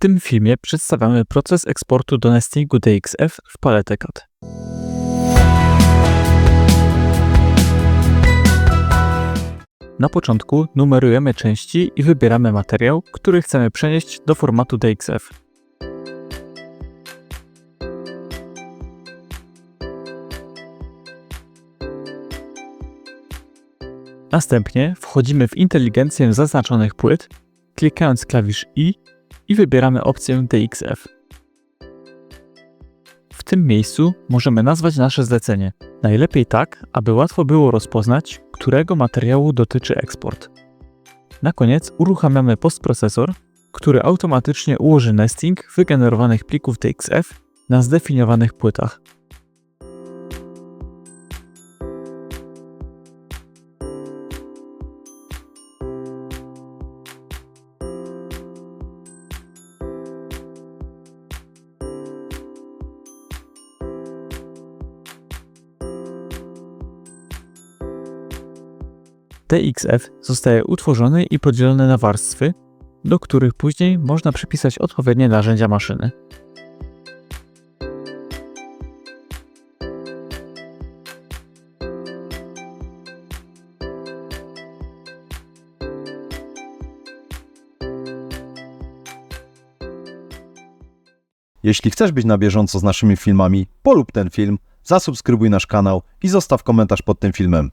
tym filmie przedstawiamy proces eksportu do nestingu DXF w paletę CAD. Na początku numerujemy części i wybieramy materiał, który chcemy przenieść do formatu DXF. Następnie wchodzimy w inteligencję zaznaczonych płyt, klikając klawisz I i wybieramy opcję DXF. W tym miejscu możemy nazwać nasze zlecenie. Najlepiej tak, aby łatwo było rozpoznać, którego materiału dotyczy eksport. Na koniec uruchamiamy postprocesor, który automatycznie ułoży nesting wygenerowanych plików DXF na zdefiniowanych płytach. TXF zostaje utworzony i podzielony na warstwy, do których później można przypisać odpowiednie narzędzia maszyny. Jeśli chcesz być na bieżąco z naszymi filmami, polub ten film, zasubskrybuj nasz kanał i zostaw komentarz pod tym filmem.